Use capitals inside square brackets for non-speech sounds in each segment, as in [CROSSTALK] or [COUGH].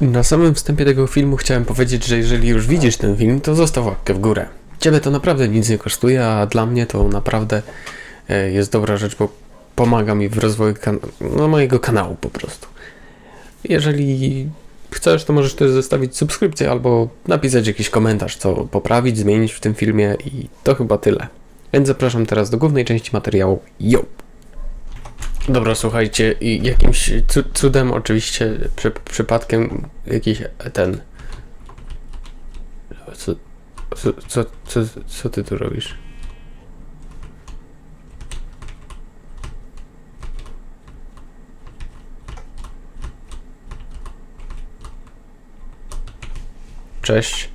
Na samym wstępie tego filmu chciałem powiedzieć, że jeżeli już widzisz ten film, to zostaw łapkę w górę. Ciebie to naprawdę nic nie kosztuje, a dla mnie to naprawdę e, jest dobra rzecz, bo pomaga mi w rozwoju kan- no, mojego kanału po prostu. Jeżeli chcesz, to możesz też zostawić subskrypcję albo napisać jakiś komentarz, co poprawić, zmienić w tym filmie i to chyba tyle. Więc zapraszam teraz do głównej części materiału. Yo! Dobra, słuchajcie, i jakimś cu- cudem, oczywiście, przy, przypadkiem jakiś ten. Co, co, co, co, ty tu robisz? Cześć.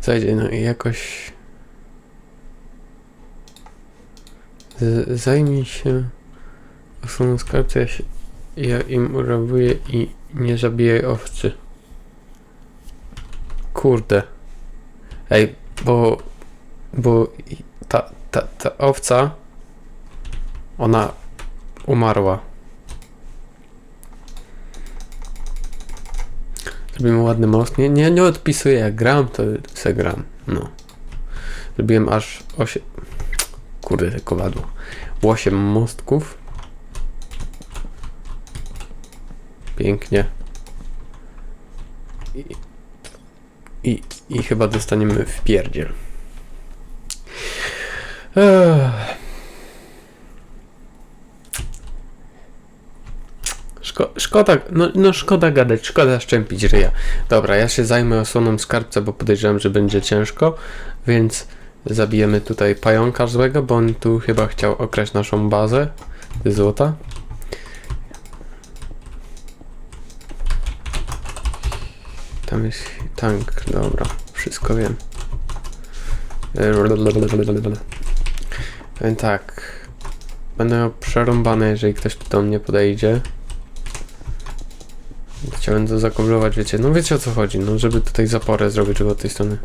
Zajdzie, no i jakoś. Z- zajmij się osobą skarbca, ja, się, ja im urabuję i nie zabijaj owcy. Kurde. Ej, bo... Bo ta, ta, ta owca... Ona umarła. Zrobimy ładny most. Nie, nie, nie odpisuję jak gram, to se gram. No. Zrobiłem aż 8... Kurde, te kowadło. 8 mostków. Pięknie. I, i, I chyba dostaniemy w pierdziel. Szko, szkoda, no, no szkoda gadać, szkoda szczępić ryja. Dobra, ja się zajmę osłoną skarbca, bo podejrzewam, że będzie ciężko, więc zabijemy tutaj pająka złego, bo on tu chyba chciał okraść naszą bazę złota. Tam jest tank, dobra, wszystko wiem. Więc tak, będę miał przerąbane, jeżeli ktoś tu do mnie podejdzie. Chciałem to zakoblować, wiecie, no wiecie o co chodzi, no żeby tutaj zaporę zrobić, od tej strony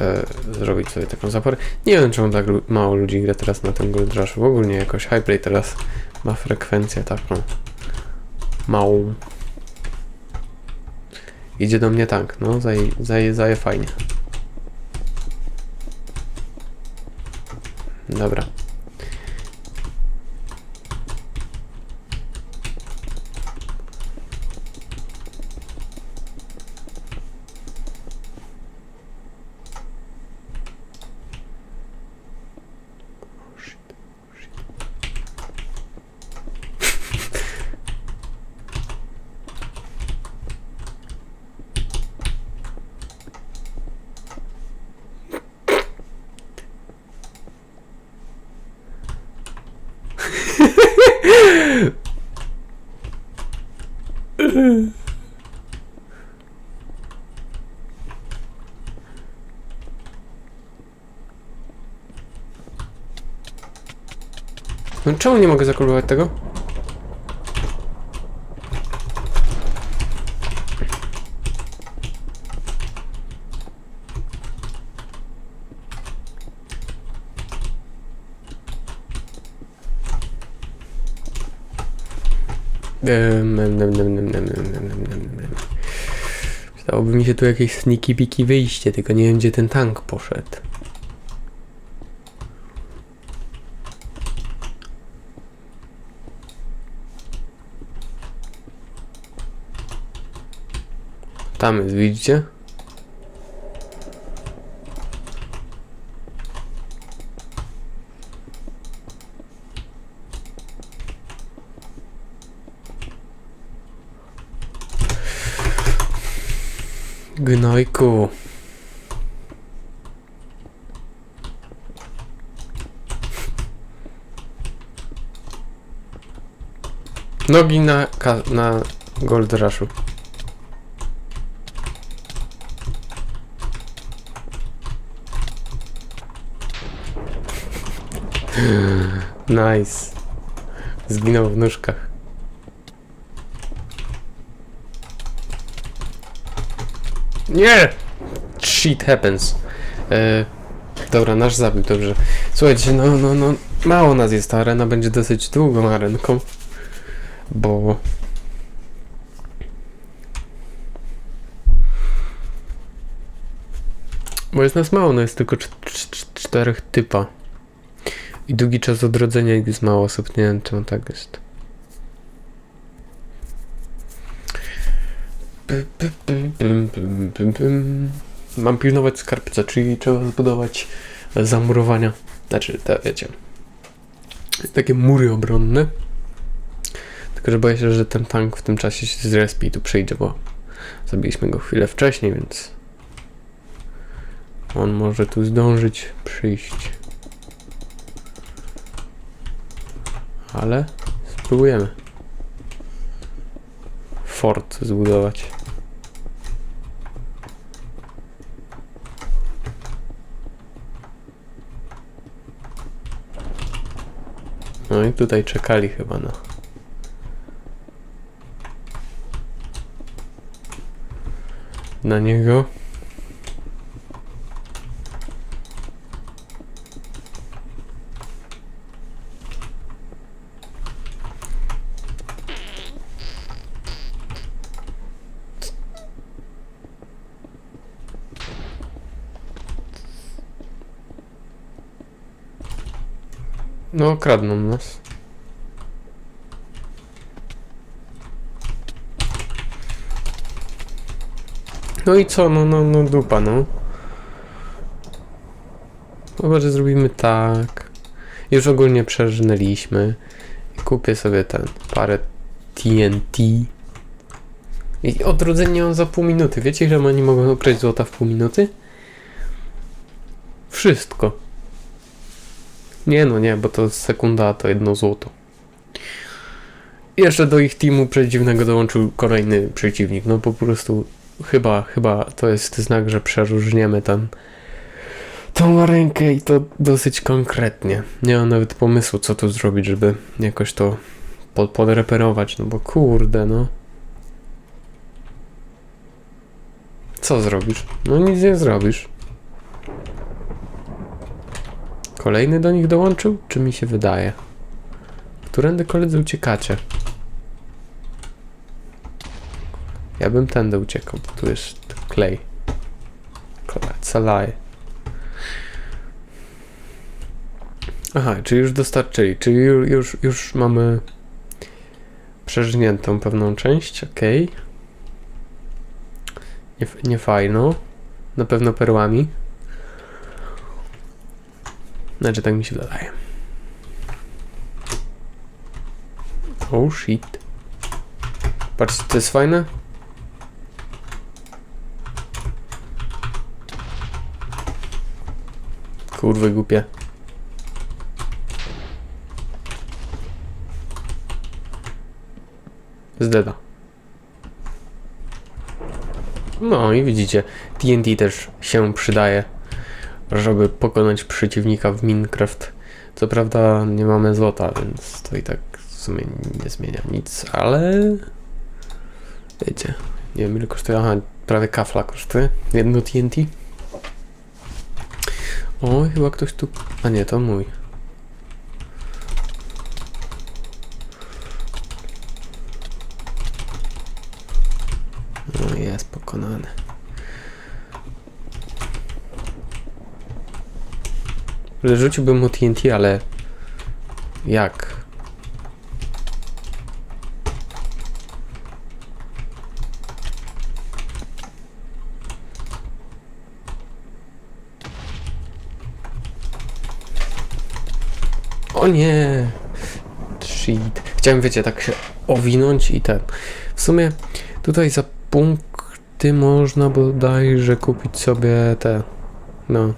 e, zrobić sobie taką zaporę. Nie wiem, czemu tak mało ludzi gra teraz na tym Gold Rushu. Ogólnie jakoś Highplay teraz ma frekwencję taką małą. Idzie do mnie tank, no zaje, zaje, zaje fajnie. Dobra. No czemu nie mogę zakolować tego? Przydałoby mi się tu jakieś sniki piki wyjście, tylko nie wiem gdzie ten tank poszedł. Tam widzicie? Gnojku. Nogi na, na Gold Rushu. Nice. Zginął w nóżkach. Nie! Shit happens. E, dobra, nasz zabił, dobrze. Słuchajcie, no, no, no. Mało nas jest, ta arena będzie dosyć długą arenką, bo Bo jest nas mało, no jest tylko cz- cz- cz- czterech typa. I długi czas odrodzenia i jest mało osób, nie wiem tak jest. Mam pilnować skarbca, czyli trzeba zbudować zamurowania. Znaczy, te wiecie. Takie mury obronne. Tylko, że boję się, że ten tank w tym czasie się zrespi i tu przyjdzie, bo zabiliśmy go chwilę wcześniej, więc on może tu zdążyć przyjść. Ale spróbujemy. Fort zbudować. No i tutaj czekali chyba na. Na niego. No, kradną nas. No i co? No, no, no dupa, no. Chyba, że zrobimy tak. Już ogólnie przeżnęliśmy. Kupię sobie ten, parę TNT. I odrodzenie on za pół minuty. Wiecie, że oni mogą okraść złota w pół minuty? Wszystko. Nie no, nie, bo to sekunda, to jedno złoto. I jeszcze do ich teamu przeciwnego dołączył kolejny przeciwnik. No po prostu chyba, chyba to jest znak, że przeróżniemy tam tą rękę i to dosyć konkretnie. Nie mam nawet pomysłu, co tu zrobić, żeby jakoś to pod, podreperować, no bo kurde, no. Co zrobisz? No nic nie zrobisz. Kolejny do nich dołączył? Czy mi się wydaje? Którędy koledzy uciekacie? Ja bym tędy uciekał, bo tu jest klej. Calaj. Aha, czyli już dostarczyli, czyli ju- już, już mamy przeżniętą pewną część, okej. Nie, nie fajno. Na pewno perłami. Znaczy, tak mi się wydaje. Oh shit. Patrzcie, to jest fajne. Kurwy głupie. Zdeda. No i widzicie, TNT też się przydaje żeby pokonać przeciwnika w Minecraft. Co prawda nie mamy złota, więc to i tak w sumie nie zmienia nic, ale wiecie, nie wiem ile kosztuje, aha, prawie kafla kosztuje, jedno TNT. O, chyba ktoś tu, a nie, to mój. No jest pokonany. Rzuciłbym mu TNT, ale jak? O nie! Shit. Chciałem, wiecie, tak się owinąć i ten. W sumie tutaj za punkty można bodajże kupić sobie te, no,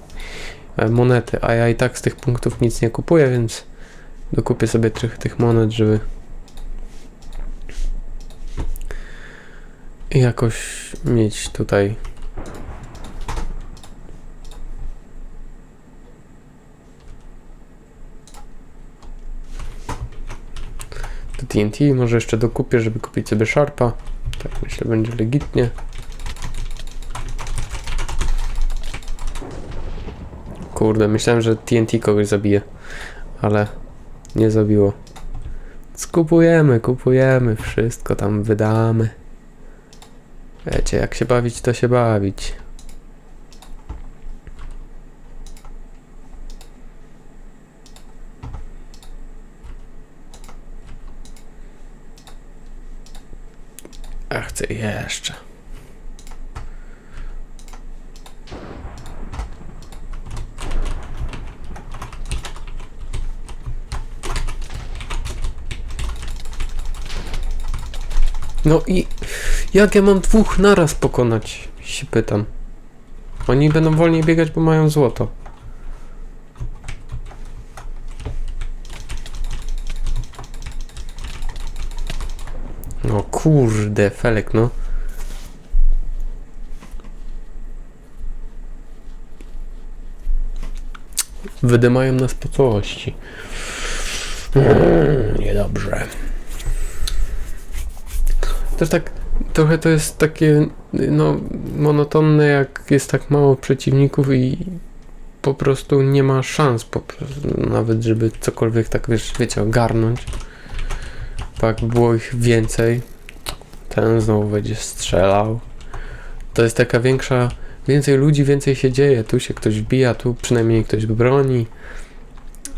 monety, a ja i tak z tych punktów nic nie kupuję, więc dokupię sobie tych, tych monet, żeby jakoś mieć tutaj TNT, może jeszcze dokupię, żeby kupić sobie Sharpa. Tak myślę, będzie legitnie. Kurde, myślałem, że TNT kogoś zabije. ale nie zabiło. Skupujemy, kupujemy, wszystko tam wydamy. Wiecie, jak się bawić, to się bawić. A chcę jeszcze. No i jak ja mam dwóch naraz pokonać? Się pytam. Oni będą wolniej biegać, bo mają złoto. No kurde, Felek, no. Wydymają nas po całości. Mm, niedobrze. Też tak trochę to jest takie no monotonne, jak jest tak mało przeciwników i po prostu nie ma szans po prostu, nawet żeby cokolwiek tak wiesz, wiecie, ogarnąć. Jak było ich więcej, ten znowu będzie strzelał. To jest taka większa, więcej ludzi, więcej się dzieje. Tu się ktoś wbija, tu przynajmniej ktoś broni.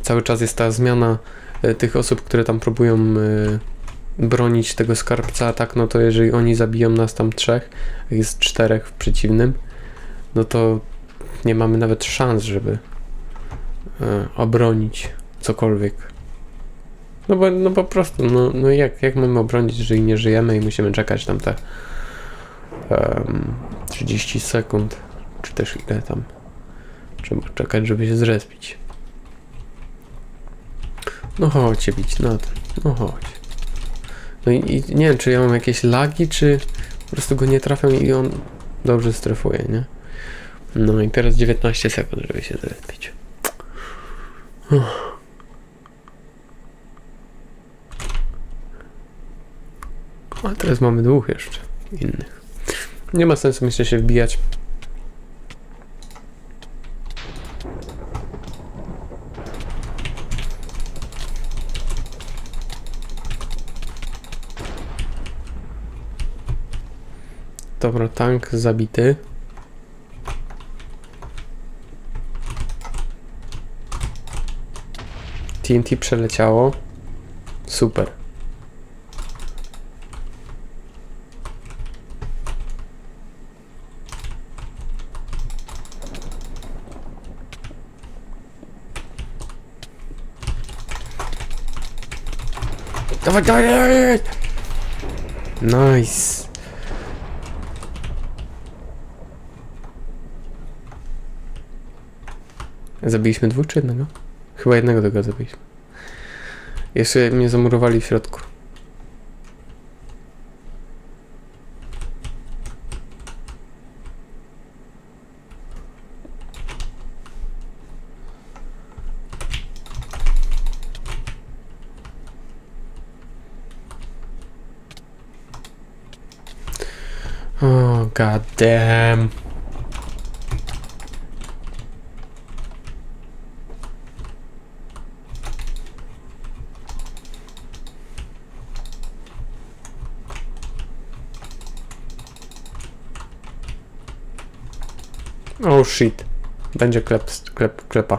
Cały czas jest ta zmiana e, tych osób, które tam próbują e, bronić tego skarbca, tak, no to jeżeli oni zabiją nas tam trzech, jest czterech w przeciwnym, no to nie mamy nawet szans, żeby e, obronić cokolwiek. No bo no po prostu, no, no jak, jak mamy obronić, jeżeli nie żyjemy i musimy czekać tam te em, 30 sekund, czy też ile tam trzeba czekać, żeby się zrespić. No chodźcie bić na ten, no chodź. No i, i nie wiem, czy ja mam jakieś lagi, czy po prostu go nie trafiam i on dobrze strefuje, nie? No i teraz 19 sekund, żeby się zrespić. A teraz mamy dwóch jeszcze innych. Nie ma sensu myślę się wbijać. Dobra, tank zabity. TNT przeleciało. Super. Dawaj, dawaj, dawaj! Nice. Zabiliśmy dwóch czy jednego? Chyba jednego tego zabiliśmy. Jeszcze mnie zamurowali w środku. Oh, god damn. Oh shit. Będzie klep, klep, klepa.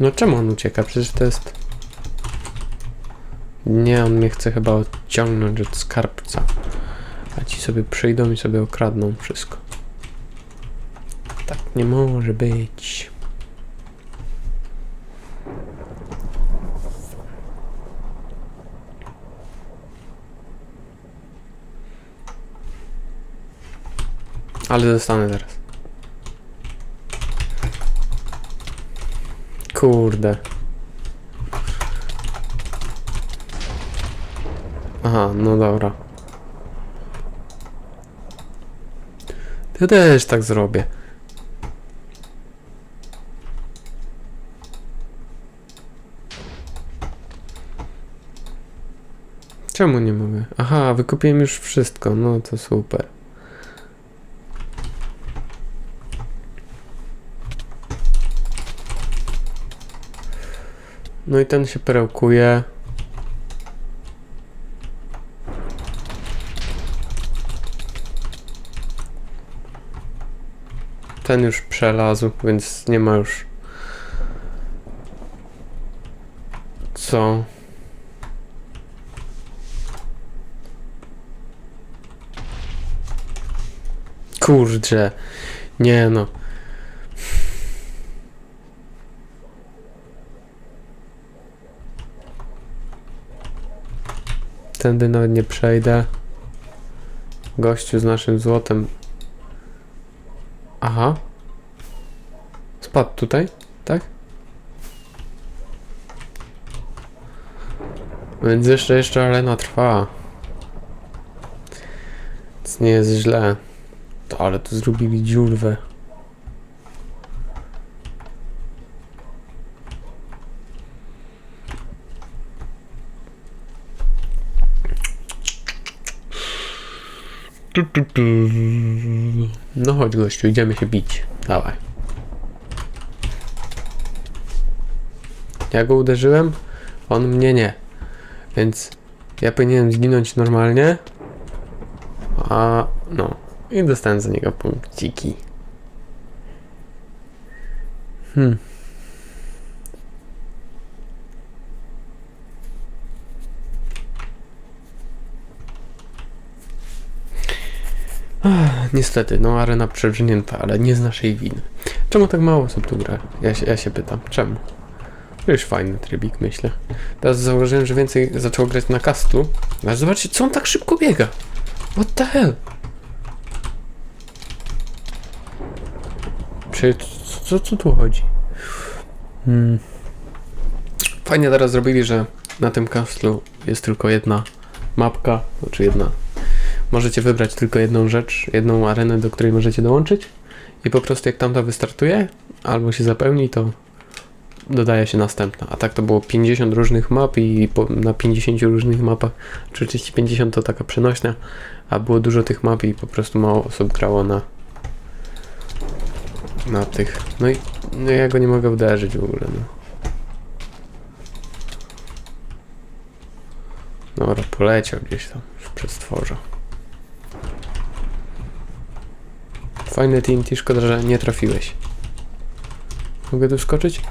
No czemu on ucieka? Przecież to jest... Nie, on mnie chce chyba odciągnąć od skarbca. A ci sobie przyjdą i sobie okradną wszystko. Tak nie może być. Ale dostanę teraz. Kurde. Aha, no dobra. Ja też tak zrobię. Czemu nie mogę? Aha, wykupiłem już wszystko. No to super. No i ten się perełkuje. Ten już przelazł, więc nie ma już co. Kurczę. Nie no. Tędy nawet nie przejdę. Gościu z naszym złotem. Aha. Spadł tutaj, tak? Więc jeszcze, jeszcze arena trwa. Więc nie jest źle. To, ale tu zrobili dziurwę. No chodź gościu, idziemy się bić. Dawaj. Ja go uderzyłem, on mnie nie. Więc ja powinienem zginąć normalnie. A no. I dostałem za niego punkciki. Hmm. Ach, Niestety, no arena przerżnięta, ale nie z naszej winy. Czemu tak mało osób tu gra? Ja się, ja się pytam, czemu? Już fajny trybik, myślę. Teraz zauważyłem, że więcej zaczęło grać na kastu. Ale zobaczcie, co on tak szybko biega. What the hell? Czy co, co, co tu chodzi? Hmm. Fajnie teraz zrobili, że na tym kastlu jest tylko jedna mapka, znaczy jedna. Możecie wybrać tylko jedną rzecz, jedną arenę, do której możecie dołączyć i po prostu jak tamta wystartuje, albo się zapełni, to dodaje się następna. A tak to było 50 różnych map i po, na 50 różnych mapach, czy oczywiście 50 to taka przenośnia, a było dużo tych map i po prostu mało osób grało na na tych. No i no ja go nie mogę uderzyć w ogóle. No. Dobra, poleciał gdzieś tam już przez Fajny TNT, szkoda, że nie trafiłeś. Mogę tu skoczyć? [LAUGHS]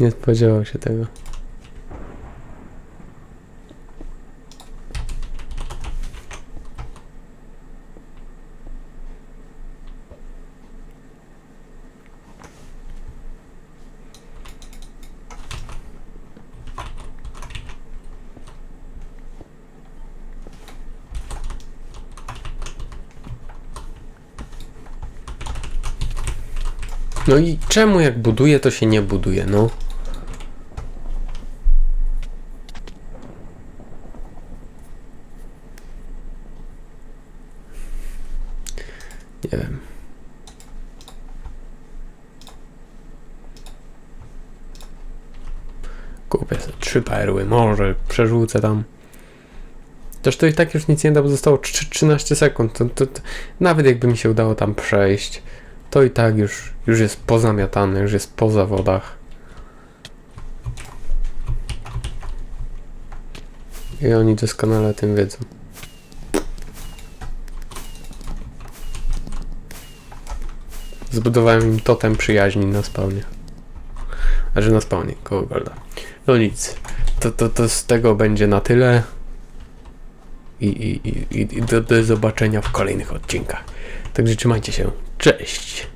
Nie spodziewał się tego. No i czemu jak buduje, to się nie buduje, no? Nie wiem. Kupię sobie trzy perły, może przerzucę tam. Toż to i tak już nic nie da, bo zostało trzy- 13 sekund. To, to, to, nawet jakby mi się udało tam przejść, to i tak już, już jest pozamiatane, już jest po zawodach. I oni doskonale tym wiedzą. Zbudowałem im totem przyjaźni na spawnie. Znaczy na spawnie, koło Golda. No nic. To, to, to z tego będzie na tyle. I, i, i, i do, do zobaczenia w kolejnych odcinkach. Także trzymajcie się. Cześć!